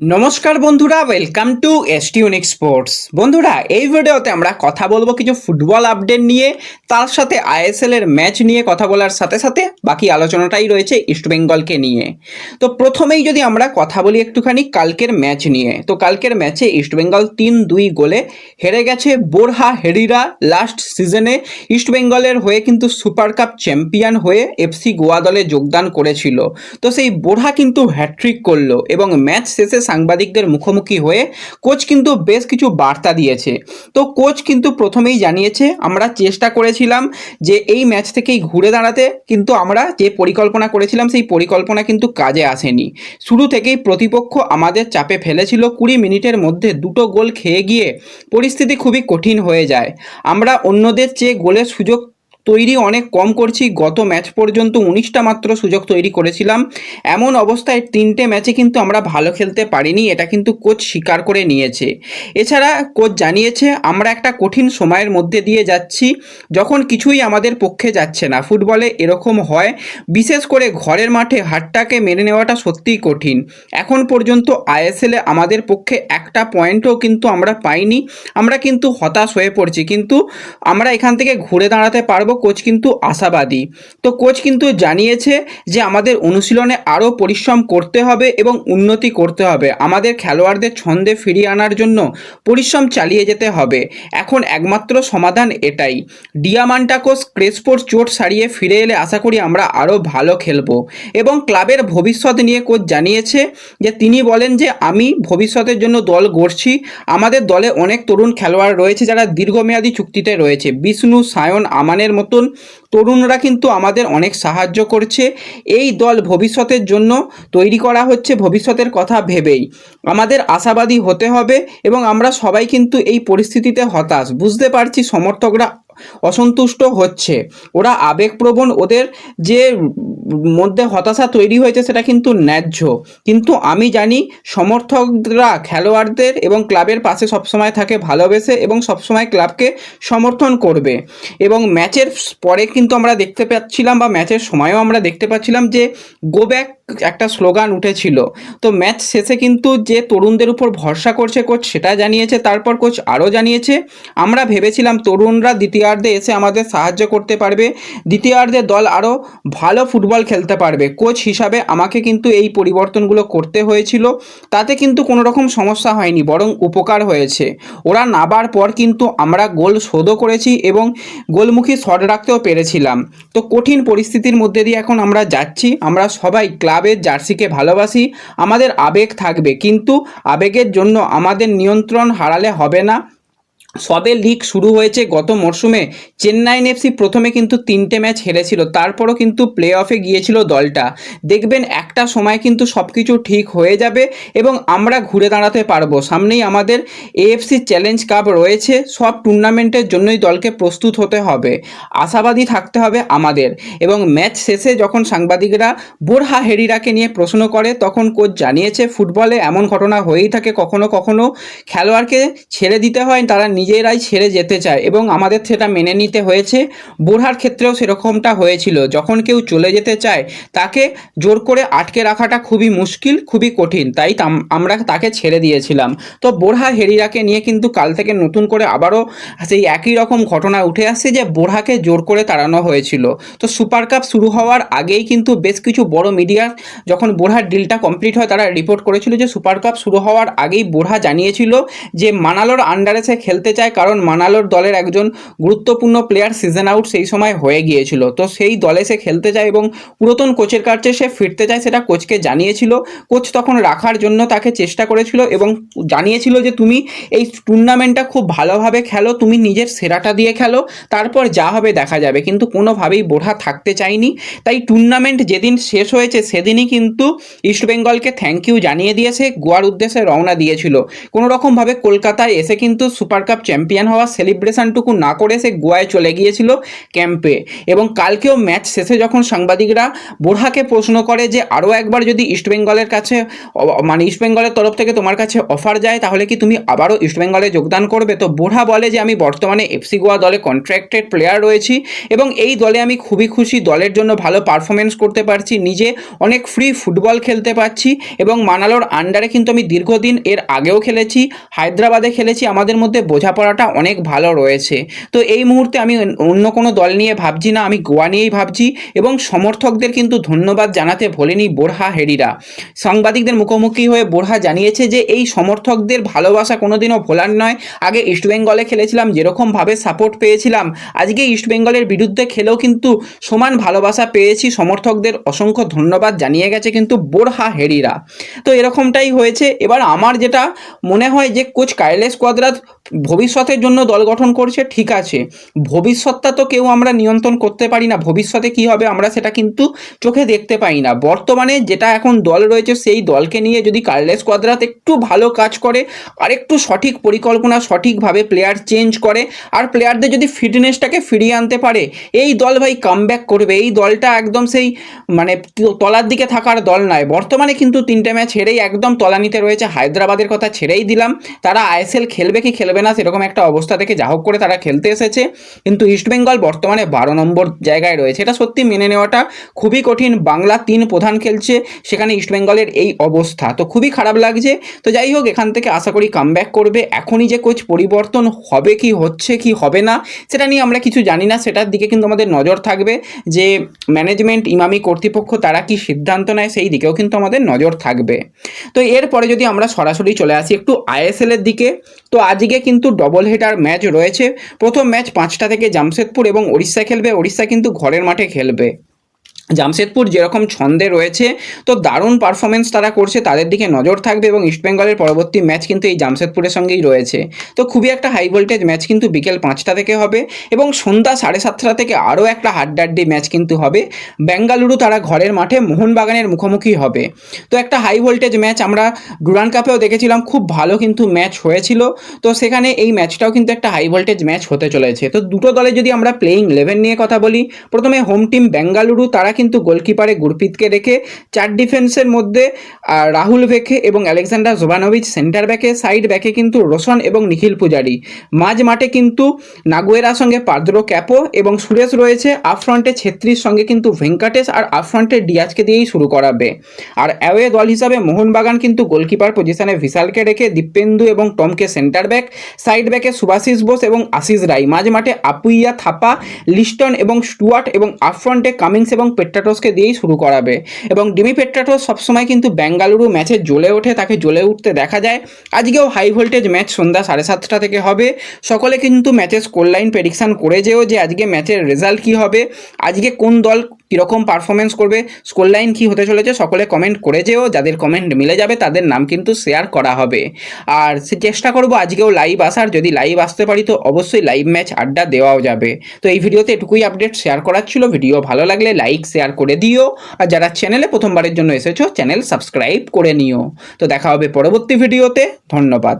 নমস্কার বন্ধুরা welcome to এস এসটিউনিক স্পোর্টস বন্ধুরা, এই ভিডিওতে আমরা কথা বলব কিছু ফুটবল আপডেট নিয়ে, তার সাথে আইএসএল এর ম্যাচ নিয়ে কথা বলার সাথে সাথে বাকি আলোচনাটাই রয়েছে ইস্টবেঙ্গলকে নিয়ে। তো প্রথমেই যদি আমরা কথা বলি একটুখানি কালকের ম্যাচ নিয়ে, তো কালকের ম্যাচে ইস্টবেঙ্গল তিন দুই গোলে হেরে গেছে বোরহা হেরিরা লাস্ট সিজনে ইস্টবেঙ্গলের হয়ে কিন্তু সুপার কাপ চ্যাম্পিয়ন হয়ে এফসি গোয়া দলে যোগদান করেছিল। তো সেই বোরহা কিন্তু হ্যাট্রিক করল এবং ম্যাচ শেষে সাংবাদিকদের মুখোমুখি হয়ে কোচ কিন্তু বেশ কিছু বার্তা দিয়েছে। তো কোচ কিন্তু প্রথমেই জানিয়েছে, আমরা চেষ্টা করেছিলাম যে এই ম্যাচ থেকেই ঘুরে দাঁড়াতে, কিন্তু আমরা যে পরিকল্পনা করেছিলাম, সেই পরিকল্পনা কিন্তু কাজে আসেনি। শুরু থেকেই প্রতিপক্ষ আমাদের চাপে ফেলেছিল, কুড়ি মিনিটের মধ্যে দুটো গোল খেয়ে গিয়ে পরিস্থিতি খুবই কঠিন হয়ে যায়। আমরা অন্যদের চেয়ে গোলের সুযোগ তৈরি অনেক কম করছি। গত ম্যাচ পর্যন্ত উনিশটা মাত্র সুযোগ তৈরি করেছিলাম। এমন অবস্থায় তিনটে ম্যাচে কিন্তু আমরা ভালো খেলতে পারিনি, এটা কিন্তু কোচ স্বীকার করে নিয়েছে। এছাড়া কোচ জানিয়েছে, আমরা একটা কঠিন সময়ের মধ্যে দিয়ে যাচ্ছি, যখন কিছুই আমাদের পক্ষে যাচ্ছে না। ফুটবলে এরকম হয়, বিশেষ করে ঘরের মাঠে হারটাকে মেনে নেওয়াটা সত্যিই কঠিন। এখন পর্যন্ত আইএসএলে আমাদের পক্ষে একটা পয়েন্টও কিন্তু আমরা পাইনি। আমরা কিন্তু হতাশ হয়ে পড়ছি। কিন্তু আমরা এখান থেকে ঘুরে দাঁড়াতে পারব কোচ কিন্তু আশাবাদী। তো কোচ কিন্তু জানিয়েছে যে আমাদের অনুশীলনে আরও পরিশ্রম করতে হবে এবং উন্নতি করতে হবে। আমাদের খেলোয়াড়দের ছন্দে ফিরিয়ে আনার জন্য পরিশ্রম চালিয়ে যেতে হবে। এখন একমাত্র সমাধান এটাই। ডিয়ামান্টাকোস ক্রেসপোর চোট সারিয়ে ফিরে এলে আশা করি আমরা আরও ভালো খেলব। এবং ক্লাবের ভবিষ্যৎ নিয়ে কোচ জানিয়েছে যে তিনি বলেন যে আমি ভবিষ্যতের জন্য দল গড়ছি। আমাদের দলে অনেক তরুণ খেলোয়াড় রয়েছে যারা দীর্ঘমেয়াদী চুক্তিতে রয়েছে। বিষ্ণু, সায়ন আমানের মতন তরুণরা কিন্তু আমাদের অনেক সাহায্য করছে। এই দল ভবিষ্যতের জন্য তৈরি করা হচ্ছে ভবিষ্যতের কথা ভেবেই। আমাদের আশাবাদী হতে হবে এবং আমরা সবাই কিন্তু এই পরিস্থিতিতে হতাশ। বুঝতে পারছি সমর্থকরা অসন্তুষ্ট হচ্ছে। ওরা আবেগপ্রবণ, ওদের যে মধ্যে হতাশা তৈরি হয়েছে সেটা কিন্তু ন্যায্য। কিন্তু আমি জানি সমর্থকরা খেলোয়াড়দের এবং ক্লাবের পাশে সবসময় থাকে, ভালোবেসে এবং সবসময় ক্লাবকে সমর্থন করবে। এবং ম্যাচের পরে কিন্তু আমরা দেখতে পাচ্ছিলাম বা ম্যাচের সময়ও আমরা দেখতে পাচ্ছিলাম যে গো ব্যাক একটা স্লোগান উঠেছিল। তো ম্যাচ শেষে কিন্তু যে তরুণদের উপর ভরসা করছে কোচ সেটা জানিয়েছে, তারপর কোচ আরও জানিয়েছে, আমরা ভেবেছিলাম তরুণরা দ্বিতীয়ার্ধে এসে আমাদের সাহায্য করতে পারবে, দ্বিতীয়ার্ধে দল আরও ভালো ফুটবল খেলতে পারবে। কোচ হিসাবে আমাকে কিন্তু এই পরিবর্তনগুলো করতে হয়েছিল, তাতে কিন্তু কোনো রকম সমস্যা হয়নি, বরং উপকার হয়েছে। ওরা নাবার পর কিন্তু আমরা গোল শোধও করেছি এবং গোলমুখী শট রাখতেও পেরেছিলাম। তো কঠিন পরিস্থিতির মধ্যে দিয়ে এখন আমরা যাচ্ছি, আমরা সবাই ক্লাবের জার্সিকে ভালোবাসি আমাদের আবেগ থাকবে। কিন্তু আবেগের জন্য আমাদের নিয়ন্ত্রণ হারালে হবে না। সবে লিগ শুরু হয়েছে গত মরশুমে। চেন্নাইন এফসি প্রথমে কিন্তু তিনটে ম্যাচ হেরেছিল, তারপরও কিন্তু প্লে অফে গিয়েছিল দলটা। দেখবেন একটা সময় কিন্তু সব কিছু ঠিক হয়ে যাবে এবং আমরা ঘুরে দাঁড়াতে পারব। সামনেই আমাদের এএফসি চ্যালেঞ্জ কাপ রয়েছে, সব টুর্নামেন্টের জন্যই দলকে প্রস্তুত হতে হবে। আশাবাদী থাকতে হবে আমাদের। এবং ম্যাচ শেষে যখন সাংবাদিকরা বোরহা হেরিরাকে নিয়ে প্রশ্ন করে, তখন কোচ জানিয়েছে, ফুটবলে এমন ঘটনা হয়েই থাকে কখনো কখনো। খেলোয়াড়কে ছেড়ে দিতে হয়, তারা নিজেরাই ছেড়ে যেতে চায় এবং আমাদের সেটা মেনে নিতে হয়েছে। বোরহার ক্ষেত্রেও সেরকমটা হয়েছিল। যখন কেউ চলে যেতে চায়, তাকে জোর করে আটকে রাখাটা খুবই মুশকিল, খুবই কঠিন। তাই আমরা তাকে ছেড়ে দিয়েছিলাম। তো বোরহা হেরিরাকে নিয়ে কিন্তু কাল থেকে নতুন করে আবারও সেই একই রকম ঘটনা উঠে আসছে যে বোরহাকে জোর করে তাড়ানো হয়েছিল। তো সুপার কাপ শুরু হওয়ার আগেই কিন্তু বেশ কিছু বড় মিডিয়া যখন বোরহার ডিলটা কমপ্লিট হয়, তারা রিপোর্ট করেছিল যে সুপার কাপ শুরু হওয়ার আগেই বোরহা জানিয়েছিল যে মানালোর আন্ডারে সে খেলতে চায় কারণ মানালোর দলের একজন গুরুত্বপূর্ণ প্লেয়ার সিজন আউট সেই সময় হয়ে গিয়েছিল। তো সেই দলে সে খেলতে চায় এবং পুরাতন কোচের কাছে সে ফিরতে চায় সেটা কোচকে জানিয়েছিল। কোচ তখন রাখার জন্য তাকে চেষ্টা করেছিল এবং জানিয়েছিল যে, তুমি এই টুর্নামেন্টটা খুব ভালোভাবে খেলো, তুমি নিজের সেরাটা দিয়ে খেলো, তারপর যা হবে দেখা যাবে। কিন্তু কোনোভাবেই বোঢা থাকতে চায়নি। তাই টুর্নামেন্ট যেদিন শেষ হয়েছে সেদিনই কিন্তু ইস্টবেঙ্গলকে থ্যাংক ইউ জানিয়ে দিয়েছে, গোয়ার উদ্দেশ্যে রওনা দিয়েছিল। কোনো রকমভাবে কলকাতায় এসে কিন্তু সুপার কাপ চ্যাম্পিয়ন হওয়ার সেলিব্রেশনটুকু না করে সে গোয়ায় চলে গিয়েছিল ক্যাম্পে। এবং কালকেও ম্যাচ শেষে যখন সাংবাদিকরা বোরহাকে প্রশ্ন করে যে আরও একবার যদি ইস্টবেঙ্গলের কাছে মানে ইস্টবেঙ্গলের তরফ থেকে তোমার কাছে অফার যায়, তাহলে কি তুমি আবারও ইস্টবেঙ্গলে যোগদান করবে? তো বোরহা বলে যে, আমি বর্তমানে এফসি গোয়া দলে কন্ট্রাক্টেড প্লেয়ার রয়েছি এবং এই দলে আমি খুবই খুশি। দলের জন্য ভালো পারফরমেন্স করতে পারছি। নিজে অনেক ফ্রি ফুটবল খেলতে পারছি এবং মানালোর আন্ডারে কিন্তু আমি দীর্ঘদিন এর আগেও খেলেছি। হায়দ্রাবাদে খেলেছি। আমাদের মধ্যে বোঝাপড়াটা অনেক ভালো রয়েছে। তো এই মুহূর্তে আমি অন্য কোনো দল নিয়ে ভাবছি না, আমি গোয়া নিয়েই ভাবছি এবং সমর্থকদের কিন্তু ধন্যবাদ জানাতে ভোলেনি বোরহা হেরিরা। সাংবাদিকদের মুখোমুখি হয়ে বোরহা জানিয়েছে যে, এই সমর্থকদের ভালোবাসা কোনোদিনও ভোলার নয়। আগে ইস্টবেঙ্গলে খেলেছিলাম, যেরকমভাবে সাপোর্ট পেয়েছিলাম, আজকে ইস্টবেঙ্গলের বিরুদ্ধে খেলেও কিন্তু সমান ভালোবাসা পেয়েছি। সমর্থকদের অসংখ্য ধন্যবাদ জানিয়ে গেছে কিন্তু বোরহা হেরিরা। তো এরকমটাই হয়েছে। এবার আমার যেটা মনে হয় যে, কোচ কাইলেস কোয়াদ্রাত ভবিষ্যতের জন্য দল গঠন করছে, ঠিক আছে। ভবিষ্যৎটা তো কেউ আমরা নিয়ন্ত্রণ করতে পারি না। ভবিষ্যতে কি হবে আমরা সেটা কিন্তু চোখে দেখতে পাই না। বর্তমানে যেটা এখন দল রয়েছে, সেই দলকে নিয়ে যদি কার্লেস কোয়াদ্রাত একটু ভালো কাজ করে, আর একটু সঠিক পরিকল্পনা, সঠিকভাবে প্লেয়ার চেঞ্জ করে, আর প্লেয়ারদের যদি ফিটনেসটাকে ফিরিয়ে আনতে পারে, এই দল ভাই কামব্যাক করবে। এই দলটা একদম সেই মানে তলার দিকে থাকার দল নয়। বর্তমানে কিন্তু তিনটে ম্যাচ হেরেই একদম তলানিতে রয়েছে। হায়দ্রাবাদের কথা ছেড়েই দিলাম। তারা আইএসএল খেলবে কি খেলবে না সেরকম একটা অবস্থা থেকে যা হোক করে তারা খেলতে এসেছে। কিন্তু ইস্টবেঙ্গল বর্তমানে বারো নম্বর জায়গায় রয়েছে। এটা সত্যি মেনে নেওয়াটা খুবই কঠিন। বাংলা তিন প্রধান খেলছে, সেখানে ইস্টবেঙ্গলের এই অবস্থা। তো খুবই খারাপ লাগছে। তো যাই হোক, এখান থেকে আশা করি কামব্যাক করবে। এখনই যে কোচ পরিবর্তন হবে কি, হচ্ছে কি, হবে না, সেটা নিয়ে আমরা কিছু জানি না। সেটার দিকে কিন্তু আমাদের নজর থাকবে যে ম্যানেজমেন্ট ইমামি কর্তৃপক্ষ তারা কি সিদ্ধান্ত নেয়, সেই দিকেও কিন্তু আমাদের নজর থাকবে। তো এরপরে যদি আমরা সরাসরি চলে আসি একটু আইএসএল এর দিকে, তো আজকে কিন্তু ডবল হেটার ম্যাচ রয়েছে। প্রথম ম্যাচ পাঁচটা থেকে জামশেদপুর এবং ওড়িশা খেলবে। ওড়িশা কিন্তু ঘরের মাঠে খেলবে। জামশেদপুর যেরকম ছন্দে রয়েছে, তো দারুণ পারফরমেন্স তারা করছে, তাদের দিকে নজর থাকবে এবং ইস্টবেঙ্গলের পরবর্তী ম্যাচ কিন্তু এই জামশেদপুরের সঙ্গেই রয়েছে। তো খুবই একটা হাই ভোল্টেজ ম্যাচ কিন্তু বিকেল পাঁচটা থেকে হবে এবং সন্ধ্যা সাড়ে সাতটা থেকে আরও একটা হাড্ডাড্ডি ম্যাচ কিন্তু হবে। বেঙ্গালুরু তারা ঘরের মাঠে, মোহনবাগানের মুখোমুখি হবে। তো একটা হাই ভোল্টেজ ম্যাচ আমরা ডুরান কাপেও দেখেছিলাম, খুব ভালো কিন্তু ম্যাচ হয়েছিল। তো সেখানে এই ম্যাচটাও কিন্তু একটা হাই ভোল্টেজ ম্যাচ হতে চলেছে। তো দুটো দলে যদি আমরা প্লেইং ইলেভেন নিয়ে কথা বলি, প্রথমে হোম টিম বেঙ্গালুরু, তারা কিন্তু গোলকিপারে গুরপ্রীতকে রেখে চার ডিফেন্সের মধ্যে রাহুল ভেখে এবং আলেকজান্ডার জোবানোভিচ সেন্টার ব্যাকে সাইড ব্যাকে কিন্তু রোশন এবং নিখিল পূজারি। মাঝ মাঠে কিন্তু নাগুয়েরার সঙ্গে পাদ্রো ক্যাপো এবং সুরেশ রয়েছে। আপ ফ্রন্টে ছেত্রীর সঙ্গে কিন্তু ভেঙ্কাটেশ আর আপ ফ্রন্টে ডিয়াজকে দিয়েই শুরু করাবে। আর অ্যাওয়ে দল হিসাবে মোহনবাগান কিন্তু গোলকিপার পজিশনে ভিশালকে রেখে দীপেন্দু এবং টমকে সেন্টার ব্যাক সাইড ব্যাকে সুভাশিস বোস এবং আশিস রায়। মাঝ মাঠে আপুইয়া থাপা, লিস্টন এবং স্টুয়ার্ট এবং আপ ফ্রন্টে কামিংস এবং পেট্রাটোসকে দিয়েই শুরু করাবে। এবং ডিমি পেট্রাটোস সবসময় কিন্তু বেঙ্গালুরু ম্যাচে জ্বলে ওঠে, তাকে জ্বলে উঠতে দেখা যায়। আজকেও হাই ভোল্টেজ ম্যাচ সন্ধ্যা সাড়ে সাতটা থেকে হবে। সকলে কিন্তু ম্যাচের স্কোর লাইন প্রেডিকশান করে যেও যে আজকে ম্যাচের রেজাল্ট কী হবে। আজকে কোন দল কীরকম পারফরমেন্স করবে স্কোর লাইন কী হতে চলেছে সকলে কমেন্ট করে যেও, যাদের কমেন্ট মিলে যাবে তাদের নাম কিন্তু শেয়ার করা হবে। আর সে চেষ্টা করব আজকেও লাইভ আসার, যদি লাইভ আসতে পারি তো অবশ্যই লাইভ ম্যাচ আড্ডা দেওয়াও যাবে। তো এই ভিডিওতে এটুকুই আপডেট শেয়ার করার ছিল। ভিডিও ভালো লাগলে লাইক শেয়ার করে দিও। আর যারা চ্যানেলে প্রথমবারের জন্য এসেছ চ্যানেল সাবস্ক্রাইব করে নিও। তো দেখা হবে পরবর্তী ভিডিওতে। ধন্যবাদ।